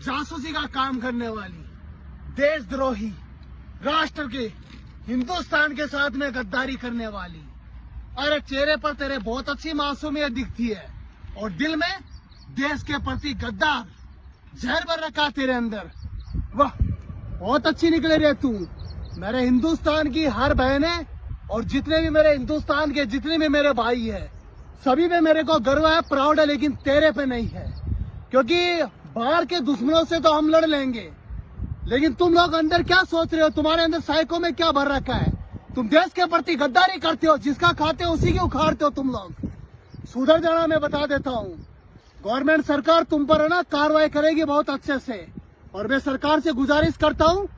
जासूसी का काम करने वाली, देशद्रोही राष्ट्र के हिंदुस्तान के साथ में गद्दारी करने वाली। अरे चेहरे पर तेरे बहुत अच्छी मासूमियत दिखती है, और दिल में देश के प्रति गद्दार, जहर भर रखा तेरे अंदर। वाह, बहुत अच्छी निकले रे तू। मेरे हिंदुस्तान की हर बहने, और जितने भी मेरे हिंदुस्तान के जितने भी मेरे भाई है, सभी पे मेरे को गर्व है, प्राउड है, लेकिन तेरे पे नहीं है। क्योंकि बाहर के दुश्मनों से तो हम लड़ लेंगे। लेकिन तुम लोग अंदर क्या सोच रहे हो? तुम्हारे अंदर साइको में क्या भर रखा है? तुम देश के प्रति गद्दारी करते हो, जिसका खाते हो, उसी की उखाड़ते हो तुम लोग। सुधर जाना मैं बता देता हूँ। गवर्नमेंट सरकार तुम पर है ना, कार्रवाई करेगी बहुत अच्छे से। और मैं सरकार से गुजारिश करता हूँ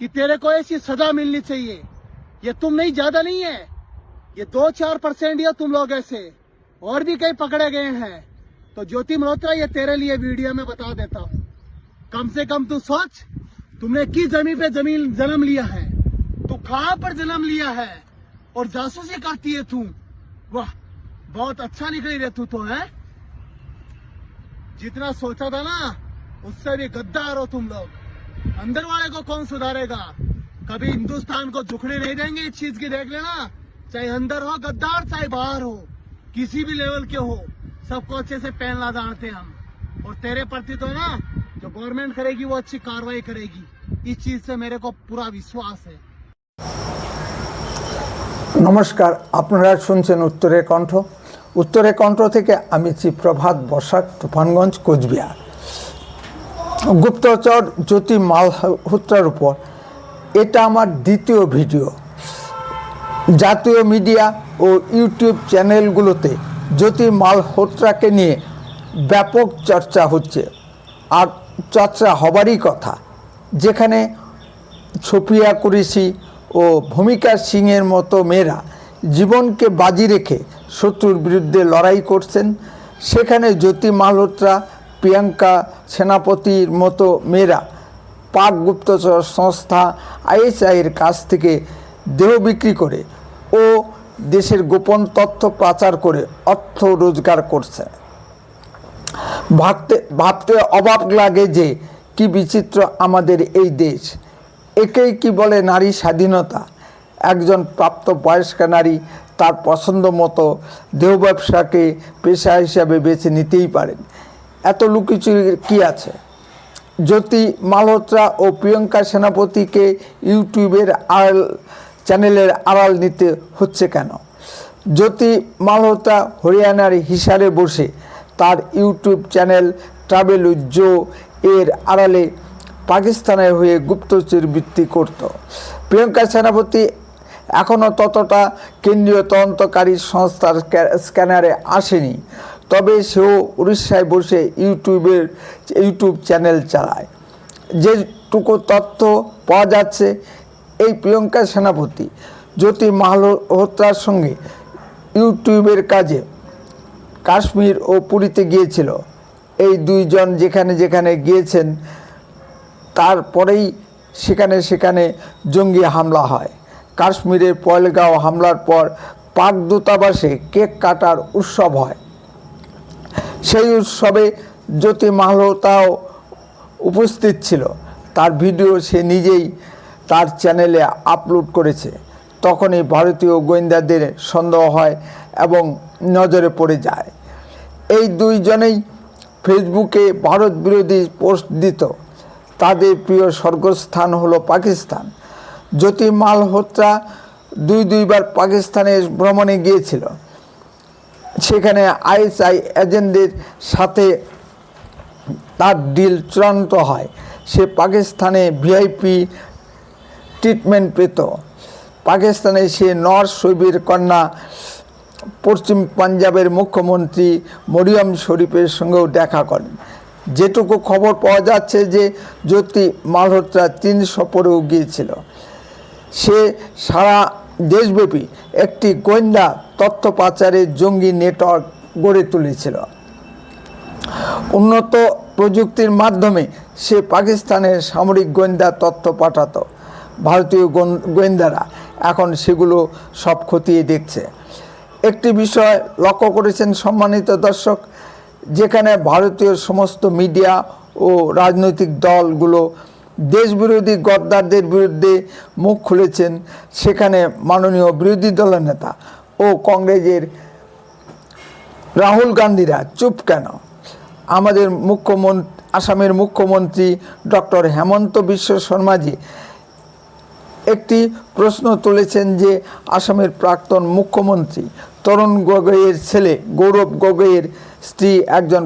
कि तेरे को ऐसी सजा मिलनी चाहिए। ये तुम नहीं, ज़्यादा नहीं है। ये दो चार परसेंट या तुम लोग ऐसे। और भी कई पकड़े गए हैं। तो ज्योति मल्होत्रा, ये तेरे लिए वीडियो में बता देता हूँ। कम से कम तू सोच, तुमने किस ज़मीन पे ज़मीन जन्म लिया है? तू कहा पर जन्म लिया है? और जासूसी करती है तू? वाह, बहुत अच्छा निकली रे तू तो है? जितना सोचा था ना, उससे भी गद्दार हो तुम लोग। अंदर वाले को कौन सुधारेगा? कभी हिंदुस्तान को झुकने नहीं देंगे इस चीज़ की, देख लेना। चाहे अंदर हो गद्दार चाहे बाहर हो, किसी भी लेवल के हो। सबको अच्छे से पहनना जानते हैं हम और तेरे प्रति तो ना जो गवर्नमेंट करेगी वो अच्छी कार्रवाई करेगी इस चीज से मेरे को पूरा विश्वास है নমস্কার আপনারা শুনছেন উত্তরের কণ্ঠ উত্তরের কণ্ঠ থেকে আমি শ্রী প্রভাত বসাক তুফানগঞ্জ কোচবিহার গুপ্তচর জ্যোতি মালহোত্রার উপর এটা আমার দ্বিতীয় ভিডিও জাতীয় মিডিয়া ও ইউটিউব চ্যানেলগুলোতে জ্যোতি মালহোত্রাকে নিয়ে ব্যাপক চর্চা হচ্ছে। আর চর্চা হবারই কথা, যেখানে ছপিয়া কুরেশি ও ভূমিকা সিংয়ের মতো মেয়েরা জীবনকে বাজি রেখে শত্রুর বিরুদ্ধে লড়াই করছেন। সেখানে জ্যোতি মালহোত্রা প্রিয়াঙ্কা সেনাপতির মতো মেয়েরা পাক গুপ্তচর সংস্থা আইএসআইয়ের কাছ থেকে দেহ বিক্রি করে দেশের গোপন তথ্য পাচার করে অর্থ রোজগার করছে। ভাবতে ভাবতে অবাক লাগে যে কি বিচিত্র আমাদের এই দেশ। একেই কি বলে নারী স্বাধীনতা? একজন প্রাপ্ত বয়স্কা নারী তার পছন্দ মতো দেহ ব্যবসাকে পেশা হিসাবে বেছে নিতেই পারেন। এত লুকিচুরি কি আছে? জ্যোতি মালহোত্রা ও প্রিয়ঙ্কা সেনাপতিকে ইউটিউবের আড়াল চ্যানেলের আড়াল নিতে হচ্ছে কেন? জ্যোতি মালহোত্রা হরিয়ানার হিসারে বসে তার ইউটিউব চ্যানেল ট্রাভেল উজ্জো এর আড়ালে পাকিস্তানের হয়ে গুপ্তচর বৃত্তি করত। প্রিয়ঙ্কা সেনাপতি এখনও ততটা কেন্দ্রীয় তদন্তকারী সংস্থার স্ক্যানারে আসেনি, তবে সেও উড়িষ্যায় বসে ইউটিউবের ইউটিউব চ্যানেল চালায়। যেটুকু তথ্য পাওয়া যাচ্ছে এই প্রিয়ঙ্কা সেনাপতি। জ্যোতি মালহোত্রার সঙ্গে ইউটিউবের কাজে কাশ্মীর ও পুরীতে গিয়েছিল। এই দুইজন যেখানে যেখানে গিয়েছেন তারপরেই সেখানে সেখানে জঙ্গি হামলা হয়। কাশ্মীরের পয়লগাঁও হামলার পর পাক দূতাবাসে কেক কাটার উৎসব হয়। সেই উৎসবে জ্যোতি মালহোতাও উপস্থিত ছিল। তার ভিডিও সে নিজেই তার চ্যানেলে আপলোড করেছে। তখনই ভারতীয় গোয়েন্দাদের সন্দেহ হয় এবং নজরে পড়ে যায়। এই দুইজনেই ফেসবুকে ভারত বিরোধী পোস্ট দিত। তাদের প্রিয় স্বর্গস্থান হলো পাকিস্তান। জ্যোতি মালহোত্রা দুই দুইবার পাকিস্তানে ভ্রমণে গিয়েছিল। সেখানে আইএসআই এজেন্টদের সাথে তার ডিল চূড়ান্ত হয়। সে পাকিস্তানে ভিআইপি ট্রিটমেন্ট পেত। পাকিস্তানে সে নওয়াজ শরীফের কন্যা, পশ্চিম পাঞ্জাবের মুখ্যমন্ত্রী মরিয়ম শরীফের সঙ্গেও দেখা করেন। যেটুকু খবর পাওয়া যাচ্ছে যে জ্যোতি মালহোত্রা চীন সফরেও গিয়েছিল। সে সারা দেশব্যাপী একটি গোয়েন্দা তথ্য পাচারের জঙ্গি নেটওয়ার্ক গড়ে তুলেছিল। উন্নত প্রযুক্তির মাধ্যমে সে পাকিস্তানের সামরিক গোয়েন্দা তথ্য পাঠাতো। ভারতীয় গোয়েন্দারা এখন সেগুলো সব খতিয়ে দেখছে। একটি বিষয় লক্ষ্য করেছেন সম্মানিত দর্শক, যেখানে ভারতীয় সমস্ত মিডিয়া ও রাজনৈতিক দলগুলো দেশবিরোধী গদ্দারদের বিরুদ্ধে মুখ খুলেছেন। সেখানে মাননীয় বিরোধী দলের নেতা ও কংগ্রেসের রাহুল গান্ধীরা, চুপ কেন? আমাদের মুখ্যমন্ত্রী, আসামের মুখ্যমন্ত্রী ডক্টর হেমন্ত বিশ্ব শর্মাজি একটি প্রশ্ন তুলেছেন যে আসামের প্রাক্তন মুখ্যমন্ত্রী তরুণ গগৈয়ের ছেলে গৌরব গগৈয়ের স্ত্রী একজন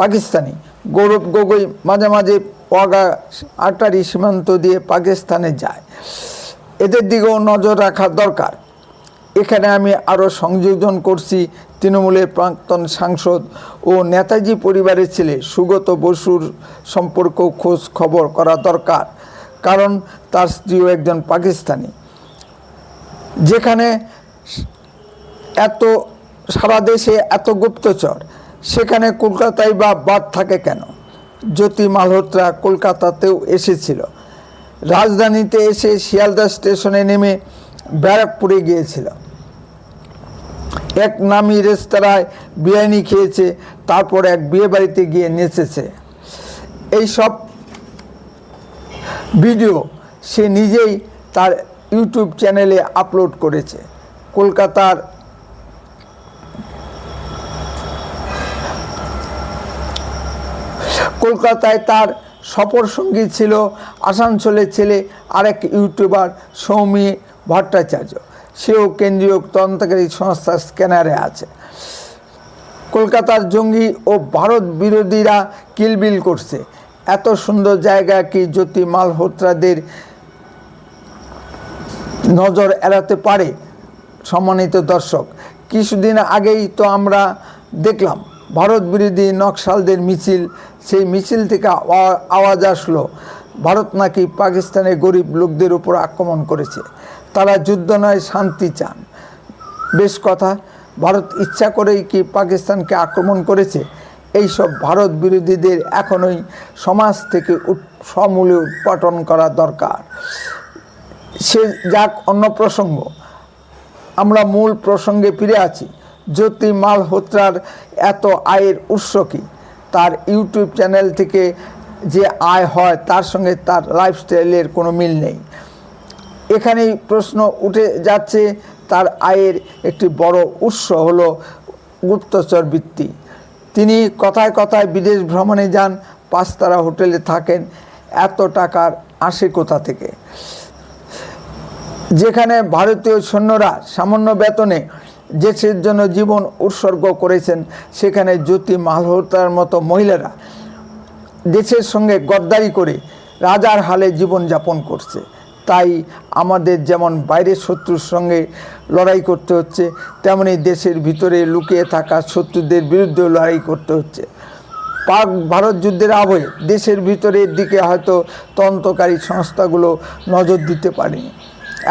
পাকিস্তানি। গৌরব গগৈ মাঝে মাঝে ওয়াগা আটারি সীমান্ত দিয়ে পাকিস্তানে যায়। এদের দিকেও নজর রাখা দরকার। এখানে আমি আরও সংযোজন করছি তৃণমূলের প্রাক্তন সাংসদ ও নেতাজি পরিবারের ছেলে সুগত বসুর সম্পর্ক খোঁজ খবর করা দরকার। কারণ তার স্ত্রীও একজন পাকিস্তানি। যেখানে এত, সারা দেশে এত গুপ্তচর, সেখানে কলকাতায় বা বাদ থাকে কেন? জ্যোতি মালহোত্রা কলকাতাতেও এসেছিল। রাজধানীতে এসে শিয়ালদা স্টেশনে নেমে ব্যারাকপুরে গিয়েছিল। এক নামি রেস্তোরাঁয় বিরিয়ানি খেয়েছে, তারপর এক বিয়ে বাড়িতে গিয়ে নেচেছে। এইসব ভিডিও সে নিজেই তার ইউটিউব চ্যানেলে আপলোড করেছে। কলকাতার কলকাতায় তার সফর সঙ্গী ছিল আসানসোলের ছেলে আরেক ইউটিউবার সৌমি ভট্টাচার্য। সেও কেন্দ্রীয় তদন্তকারী সংস্থার স্ক্যানারে আছে। কলকাতার জঙ্গি ও ভারত বিরোধীরা কিলবিল করছে। এত সুন্দর জায়গা কি জ্যোতি মালহোত্রাদের নজর এড়াতে পারে সম্মানিত দর্শক? কিছুদিন আগেই তো আমরা দেখলাম ভারত বিরোধী নকশালদের মিছিল, সেই মিছিল থেকে আওয়াজ আসলো, ভারত নাকি পাকিস্তানের গরিব লোকদের উপর আক্রমণ করেছে। তারা যুদ্ধ নয়, শান্তি চান। বেশ কথা, ভারত ইচ্ছা করেই কি পাকিস্তানকে আক্রমণ করেছে? এইসব ভারত বিরোধীদের এখনই সমাজ থেকে সমূলে উৎপাটন করা দরকার। সে যাক অন্য প্রসঙ্গ। আমরা মূল প্রসঙ্গে ফিরে আছি। জ্যোতি মালহোত্রার এত আয়ের উৎস কী? তার ইউটিউব চ্যানেল থেকে যে আয় হয়, তার সঙ্গে তার লাইফস্টাইলের কোনো মিল নেই। এখানেই প্রশ্ন উঠে যাচ্ছে, তার আয়ের একটি বড় উৎস হলো গুপ্তচর বৃত্তি তিনি কথায় কথায় বিদেশ ভ্রমণে যান, পাঁচতারা হোটেলে থাকেন, এত টাকার আসে কোথা থেকে? যেখানে ভারতীয় সৈন্যরা সামান্য বেতনে দেশের জন্য জীবন উৎসর্গ করেছেন, সেখানে জ্যোতি মালহোত্রার মতো মহিলারা দেশের সঙ্গে গদ্দারি করে রাজার হালে জীবনযাপন করছে। তাই আমাদের যেমন বাইরের শত্রুর সঙ্গে লড়াই করতে হচ্ছে, তেমনি দেশের ভিতরে লুকিয়ে থাকা শত্রুদের বিরুদ্ধেও লড়াই করতে হচ্ছে। পাক ভারত যুদ্ধের আবহে দেশের ভিতরের দিকে হয়তো তদন্তকারী সংস্থাগুলো নজর দিতে পারেনি।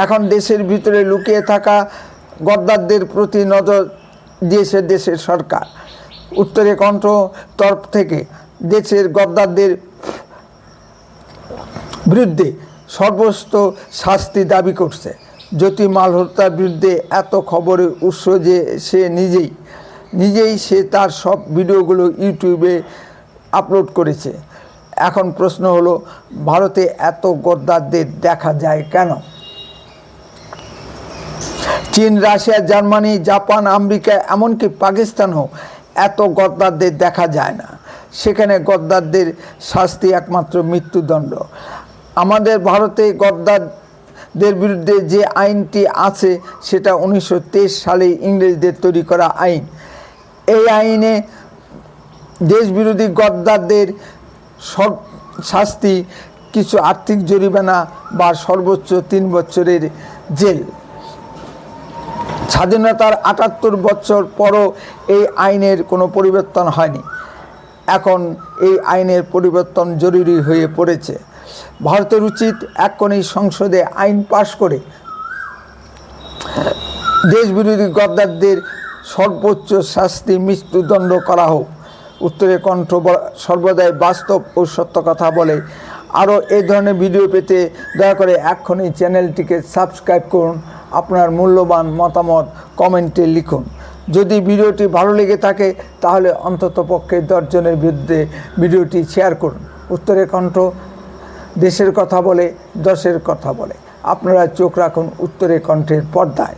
এখন দেশের ভিতরে লুকিয়ে থাকা গদ্দারদের প্রতি নজর দিয়েছে দেশের সরকার। উত্তরে কণ্ঠ তরফ থেকে দেশের গদ্দারদের বিরুদ্ধে সর্বস্ত শাস্তি দাবি করছে। জ্যোতি মালহোত্রার বিরুদ্ধে এত খবরের উৎস যে সে নিজেই নিজেই সে তার সব ভিডিওগুলো ইউটিউবে আপলোড করেছে। এখন প্রশ্ন হলো, ভারতে এত গদ্দারদের দেখা যায় কেন? চীন, রাশিয়া, জার্মানি, জাপান, আমেরিকা, এমনকি পাকিস্তানও এত গদ্দারদের দেখা যায় না। সেখানে গদ্দারদের শাস্তি একমাত্র মৃত্যুদণ্ড। আমাদের ভারতে গদ্দারদের বিরুদ্ধে যে আইনটি আছে, সেটা উনিশশো তেইশ সালে ইংরেজদের তৈরি করা আইন। এই আইনে দেশবিরোধী গদ্দারদের শাস্তি, কিছু আর্থিক জরিমানা বা সর্বোচ্চ তিন বছরের জেল। স্বাধীনতার আটাত্তর বছর পরও এই আইনের কোনো পরিবর্তন হয়নি। এখন এই আইনের পরিবর্তন জরুরি হয়ে পড়েছে। ভারতের উচিত এক্ষণি সংসদে আইন পাশ করে দেশবিরোধী গদ্দারদের সর্বোচ্চ শাস্তি মৃত্যুদণ্ড করা হোক। উত্তরে কণ্ঠ সর্বদাই বাস্তব ও সত্য কথা বলে। আরও এই ধরনের ভিডিও পেতে দয়া করে এক্ষুনি চ্যানেলটিকে সাবস্ক্রাইব করুন। আপনার মূল্যবান মতামত কমেন্টে লিখুন। যদি ভিডিওটি ভালো লেগে থাকে, তাহলে অন্ততপক্ষে দশজনের বিরুদ্ধে ভিডিওটি শেয়ার করুন। উত্তরে কণ্ঠ দেশের কথা বলে, দশের কথা বলে। আপনারা চোখ রাখুন উত্তরে কণ্ঠের পর্দায়।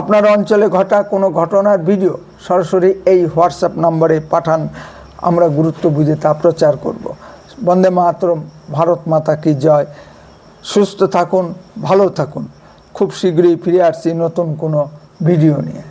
আপনার অঞ্চলে ঘটা কোনো ঘটনার ভিডিও, সরাসরি এই হোয়াটসঅ্যাপ নম্বরে পাঠান, আমরা গুরুত্ব বুঝে তা প্রচার করব। বন্দে মাতরম, ভারত মাতা কি জয়। সুস্থ থাকুন, ভালো থাকুন। খুব শীঘ্রই ফিরে আসছি নতুন কোনো ভিডিও নিয়ে।